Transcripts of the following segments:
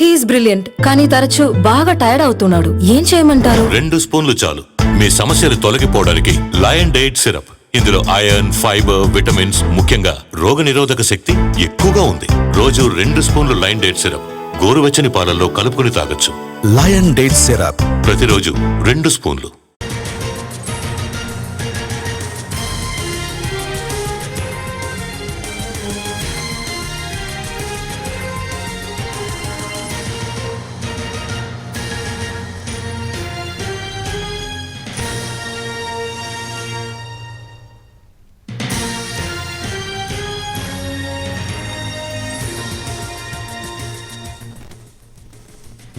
He's brilliant కానీ తరచూ బాగా టైర్డ్ అవుతున్నాడు. ఏం చేయమంటారు? రెండు స్పూన్లు చాలు. మీ సమస్యలు తొలగిపోవడానికి లయన్ డైట్ సిరప్ ఇందులో ఐరన్ ఫైబర్ విటమిన్స్ ముఖ్యంగా రోగనిరోధక శక్తి ఎక్కువగా ఉంది. రోజు రెండు స్పూన్లు లయన్ డైట్ సిరప్ గోరువెచ్చని పాలల్లో కలుపుకుని తాగొచ్చు. లయన్ డేట్ సిరప్ ప్రతిరోజు రెండు స్పూన్లు.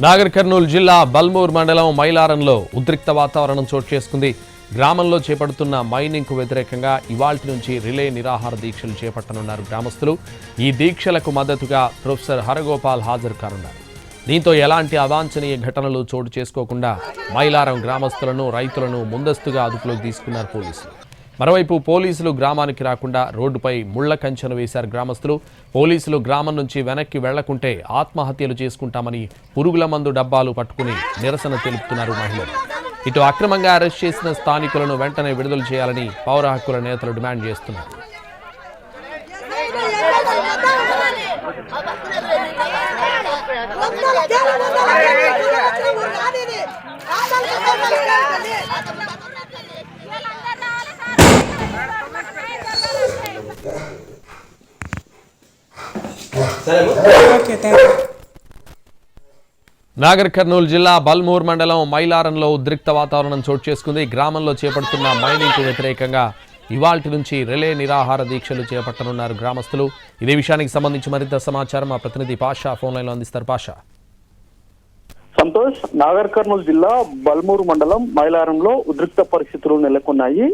నాగర్ కర్నూలు జిల్లా బల్మూర్ మండలం మైలారంలో ఉద్రిక్త వాతావరణం చోటు చేసుకుంది. గ్రామంలో చేపడుతున్న మైనింగ్కు వ్యతిరేకంగా ఇవాల్టి నుంచి రిలే నిరాహార దీక్షలు చేపట్టనున్నారు గ్రామస్తులు. ఈ దీక్షలకు మద్దతుగా ప్రొఫెసర్ హరగోపాల్ హాజరు కానున్నారు దీంతో ఎలాంటి అవాంఛనీయ ఘటనలు చోటు చేసుకోకుండా మైలారం గ్రామస్తులను రైతులను ముందస్తుగా అదుపులోకి తీసుకున్నారు పోలీసులు. మరోవైపు పోలీసులు గ్రామానికి రాకుండా రోడ్డుపై ముళ్ళ కంచెను వేశారు గ్రామస్తులు పోలీసులు గ్రామం నుంచి వెనక్కి వెళ్ళకుంటే ఆత్మహత్యలు చేసుకుంటామని పురుగుల మందు డబ్బాలు పట్టుకుని నిరసన తెలుపుతున్నారు మహిళలు ఇటు అక్రమంగా అరెస్ట్ చేసిన స్థానికులను వెంటనే విడుదల చేయాలని పౌర హక్కుల నేతలు డిమాండ్ చేస్తున్నారు నాగర్ కర్నూలు జిల్లా బల్మూర్ మండలం మైలారంలో ఉద్రిక్త వాతావరణం చోటు చేసుకుంది. గ్రామంలో చేపడుతున్న మైనింగ్కు వ్యతిరేకంగా ఇవాల్టి నుంచి రిలే నిరాహార దీక్షలు చేపట్టనున్నారు గ్రామస్తులు. ఇదే విషయానికి సంబంధించి మరింత సమాచారం మా ప్రతినిధి పాషా ఫోన్ లైన్లో అందిస్తారు. పాషా. సంతోష్ నాగర్ కర్నూలు జిల్లా బల్మూరు మండలం మైలారంలో ఉద్రిక్త పరిస్థితులు నెలకొన్నాయి.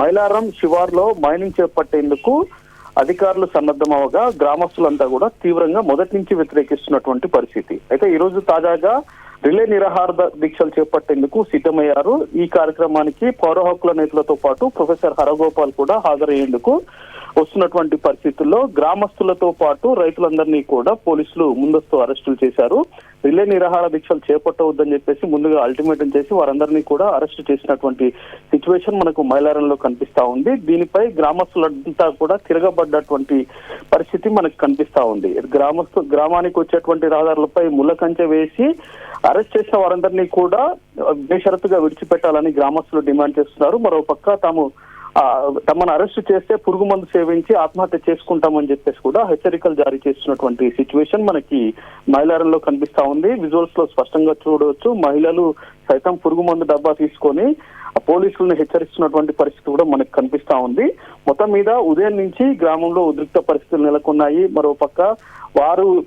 మైలారం శివార్లో మైనింగ్ చేపట్టేందుకు అధికారులు సన్నద్ధమవగా గ్రామస్తులంతా కూడా తీవ్రంగా మొదటి నుంచి వ్యతిరేకిస్తున్నటువంటి పరిస్థితి. అయితే ఈ రోజు తాజాగా రిలే నిరాహార దీక్షలు చేపట్టేందుకు సిద్ధమయ్యారు. ఈ కార్యక్రమానికి పౌర హక్కుల నేతలతో పాటు ప్రొఫెసర్ హరగోపాల్ కూడా హాజరయ్యేందుకు వస్తున్నటువంటి పరిస్థితుల్లో గ్రామస్తులతో పాటు రైతులందరినీ కూడా పోలీసులు ముందస్తు అరెస్టులు చేశారు. రిలే నిరాహార దీక్షలు చేపట్టవద్దని చెప్పేసి ముందుగా అల్టిమేటం చేసి వారందరినీ కూడా అరెస్ట్ చేసినటువంటి సిచ్యువేషన్ మనకు మైలారంలో కనిపిస్తా ఉంది. దీనిపై గ్రామస్తులంతా కూడా తిరగబడ్డటువంటి పరిస్థితి మనకు కనిపిస్తా ఉంది. గ్రామస్తు గ్రామానికి వచ్చేటువంటి రహదారులపై ముళ్ళ కంచె వేసి అరెస్ట్ చేసిన వారందరినీ కూడా బేషరతుగా విడిచిపెట్టాలని గ్రామస్తులు డిమాండ్ చేస్తున్నారు. మరో పక్క తాము తమను అరెస్ట్ చేస్తే పురుగు మందు సేవించి ఆత్మహత్య చేసుకుంటామని చెప్పేసి కూడా హెచ్చరికలు జారీ చేస్తున్నటువంటి సిచ్యువేషన్ మనకి మైలారంలో కనిపిస్తా ఉంది. విజువల్స్లో స్పష్టంగా చూడవచ్చు. మహిళలు సైతం పురుగు మందు డబ్బా తీసుకొని పోలీసులను హెచ్చరిస్తున్నటువంటి పరిస్థితి కూడా మనకు కనిపిస్తా ఉంది. మొత్తం మీద ఉదయం నుంచి గ్రామంలో ఉద్రిక్త పరిస్థితులు నెలకొన్నాయి. మరో పక్క వారు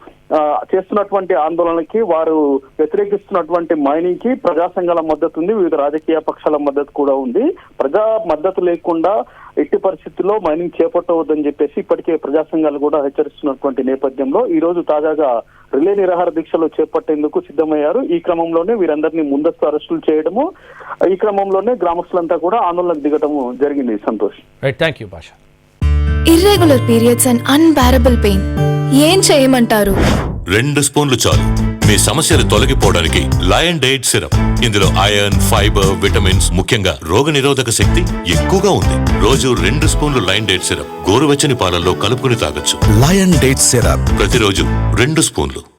చేస్తున్నటువంటి ఆందోళనకి వారు వ్యతిరేకిస్తున్నటువంటి మైనింగ్కి ప్రజా సంఘాల మద్దతు ఉంది వివిధ రాజకీయ పక్షాల మద్దతు కూడా ఉంది. ప్రజా మద్దతు లేకుండా ఎట్టి పరిస్థితుల్లో మైనింగ్ చేపట్టవద్దని చెప్పేసి ఇప్పటికే ప్రజా సంఘాలు కూడా హెచ్చరిస్తున్నటువంటి నేపథ్యంలో ఈ రోజు తాజాగా రిలే నిరాహార దీక్షలు చేపట్టేందుకు సిద్ధమయ్యారు. ఈ క్రమంలోనే వీరందరినీ ముందస్తు అరెస్టులు చేయడము ఈ క్రమంలోనే గ్రామస్తులంతా కూడా ఆందోళనకు దిగటము జరిగింది. Santosh. Right thank you Pasha irregular periods and unbearable pain ఏం చేయమంటారు? రెండు స్పూన్లు చాలు. మీ సమస్యలు తొలగిపోవడానికి లయన్ డైట్ సిరప్. ఇందులో ఐరన్ ఫైబర్ విటమిన్స్ ముఖ్యంగా రోగనిరోధక శక్తి ఎక్కువగా ఉంది. రోజు రెండు స్పూన్లు లయన్ డైట్ సిరప్ గోరువెచ్చని పాలల్లో కలుపుకుని తాగొచ్చు. Lion date syrup. ప్రతిరోజు రెండు స్పూన్లు.